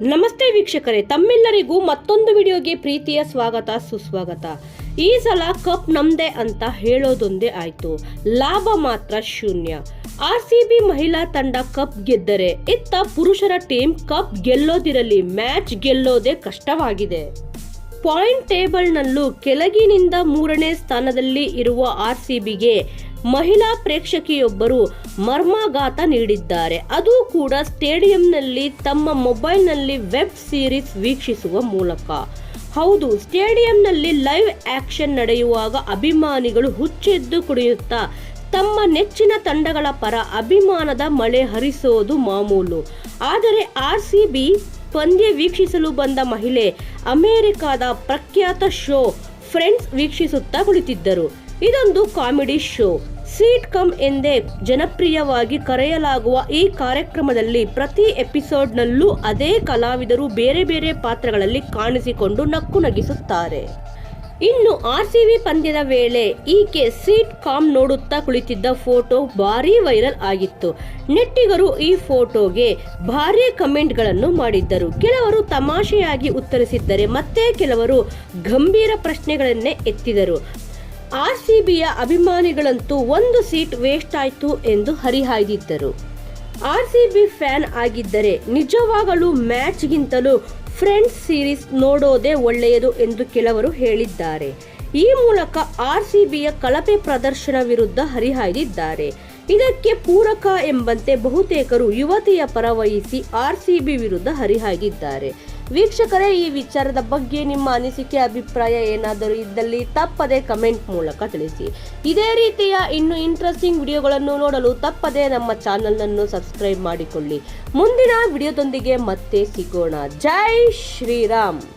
ನಮಸ್ತೆ ವೀಕ್ಷಕರೇ, ತಮ್ಮೆಲ್ಲರಿಗೂ ಮತ್ತೊಂದು ವಿಡಿಯೋಗೆ ಪ್ರೀತಿಯ ಸ್ವಾಗತ, ಸುಸ್ವಾಗತ. ಈ ಸಲ ಕಪ್ ನಮ್ದೆ ಅಂತ ಹೇಳೋದೊಂದೇ ಆಯ್ತು. ಲಾಭ ಮಾತ್ರ ಶೂನ್ಯ. ಆರ್ ಸಿ ಬಿ ಮಹಿಳಾ ತಂಡ ಕಪ್ ಗೆದ್ದರೆ ಇತ್ತ ಪುರುಷರ ಟೀಮ್ ಕಪ್ ಗೆಲ್ಲೋದಿರಲಿ, ಮ್ಯಾಚ್ ಗೆಲ್ಲೋದೇ ಕಷ್ಟವಾಗಿದೆ. ಪಾಯಿಂಟ್ ಟೇಬಲ್ನಲ್ಲೂ ಕೆಳಗಿನಿಂದ ಮೂರನೇ ಸ್ಥಾನದಲ್ಲಿ ಇರುವ ಆರ್ ಸಿ ಬಿಗೆ ಮಹಿಳಾ ಪ್ರೇಕ್ಷಕಿಯೊಬ್ಬರು ಮರ್ಮಾಘಾತ ನೀಡಿದ್ದಾರೆ. ಅದು ಕೂಡ ಸ್ಟೇಡಿಯಂನಲ್ಲಿ ತಮ್ಮ ಮೊಬೈಲ್ನಲ್ಲಿ ವೆಬ್ ಸೀರೀಸ್ ವೀಕ್ಷಿಸುವ ಮೂಲಕ. ಹೌದು, ಸ್ಟೇಡಿಯಂನಲ್ಲಿ ಲೈವ್ ಆಕ್ಷನ್ ನಡೆಯುವಾಗ ಅಭಿಮಾನಿಗಳು ಹುಚ್ಚೆದ್ದು ಕುಡಿಯುತ್ತಾ ತಮ್ಮ ನೆಚ್ಚಿನ ತಂಡಗಳ ಪರ ಅಭಿಮಾನದ ಮಳೆ ಹರಿಸೋದು ಮಾಮೂಲು. ಆದರೆ ಆರ್ ಸಿ ಬಿ ಪಂದ್ಯ ವೀಕ್ಷಿಸಲು ಬಂದ ಮಹಿಳೆ ಅಮೆರಿಕಾದ ಪ್ರಖ್ಯಾತ ಶೋ ಫ್ರೆಂಡ್ಸ್ ವೀಕ್ಷಿಸುತ್ತಾ ಕುಳಿತಿದ್ದರು. ಇದೊಂದು ಕಾಮಿಡಿ ಶೋ. ಸೀಟ್ ಕಮ್ ಎಂದೇ ಜನಪ್ರಿಯವಾಗಿ ಕರೆಯಲಾಗುವ ಈ ಕಾರ್ಯಕ್ರಮದಲ್ಲಿ ಪ್ರತಿ ಎಪಿಸೋಡ್ನಲ್ಲೂ ಅದೇ ಕಲಾವಿದರು ಬೇರೆ ಬೇರೆ ಪಾತ್ರಗಳಲ್ಲಿ ಕಾಣಿಸಿಕೊಂಡು ನಕ್ಕು ನಗಿಸುತ್ತಾರೆ. ಇನ್ನು ಆರ್ ಸಿ ವಿ ಪಂದ್ಯದ ವೇಳೆ ಈಕೆ ಸೀಟ್ ಕಾಮ್ ನೋಡುತ್ತಾ ಕುಳಿತಿದ್ದ ಫೋಟೋ ಭಾರಿ ವೈರಲ್ ಆಗಿತ್ತು. ನೆಟ್ಟಿಗರು ಈ ಫೋಟೋಗೆ ಭಾರೀ ಕಮೆಂಟ್ಗಳನ್ನು ಮಾಡಿದ್ದರು. ಕೆಲವರು ತಮಾಷೆಯಾಗಿ ಉತ್ತರಿಸಿದ್ದರೆ ಮತ್ತೆ ಕೆಲವರು ಗಂಭೀರ ಪ್ರಶ್ನೆಗಳನ್ನೇ ಎತ್ತಿದರು. ಆರ್ ಸಿ ಬಿಯ ಅಭಿಮಾನಿಗಳಂತೂ ಒಂದು ಸೀಟ್ ವೇಸ್ಟ್ ಆಯಿತು ಎಂದು ಹರಿಹಾಯ್ದಿದ್ದರು. ಆರ್ ಸಿ ಬಿ ಫ್ಯಾನ್ ಆಗಿದ್ದರೆ ನಿಜವಾಗಲೂ ಮ್ಯಾಚ್ಗಿಂತಲೂ ಫ್ರೆಂಡ್ಸ್ ಸೀರೀಸ್ ನೋಡೋದೇ ಒಳ್ಳೆಯದು ಎಂದು ಕೆಲವರು ಹೇಳಿದ್ದಾರೆ. ಈ ಮೂಲಕ ಆರ್ ಸಿ ಬಿಯ ಕಳಪೆ ಪ್ರದರ್ಶನ ವಿರುದ್ಧ ಹರಿಹಾಯ್ದಿದ್ದಾರೆ. ಇದಕ್ಕೆ ಪೂರಕ ಎಂಬಂತೆ ಬಹುತೇಕರು ಯುವತಿಯ ಪರ ವಹಿಸಿ ಆರ್ ಸಿ ಬಿ ವಿರುದ್ಧ ಹರಿಹಾಗಿದ್ದಾರೆ. ವೀಕ್ಷಕರೇ, ಈ ವಿಚಾರದ ಬಗ್ಗೆ ನಿಮ್ಮ ಅನಿಸಿಕೆ, ಅಭಿಪ್ರಾಯ ಏನಾದರೂ ಇದ್ದಲ್ಲಿ ತಪ್ಪದೆ ಕಮೆಂಟ್ ಮೂಲಕ ತಿಳಿಸಿ. ಇದೇ ರೀತಿಯ ಇನ್ನು ಇಂಟ್ರೆಸ್ಟಿಂಗ್ ವಿಡಿಯೋಗಳನ್ನು ನೋಡಲು ತಪ್ಪದೆ ನಮ್ಮ ಚಾನಲನ್ನು ಸಬ್ಸ್ಕ್ರೈಬ್ ಮಾಡಿಕೊಳ್ಳಿ. ಮುಂದಿನ ವಿಡಿಯೋದೊಂದಿಗೆ ಮತ್ತೆ ಸಿಗೋಣ. ಜೈ ಶ್ರೀರಾಮ್!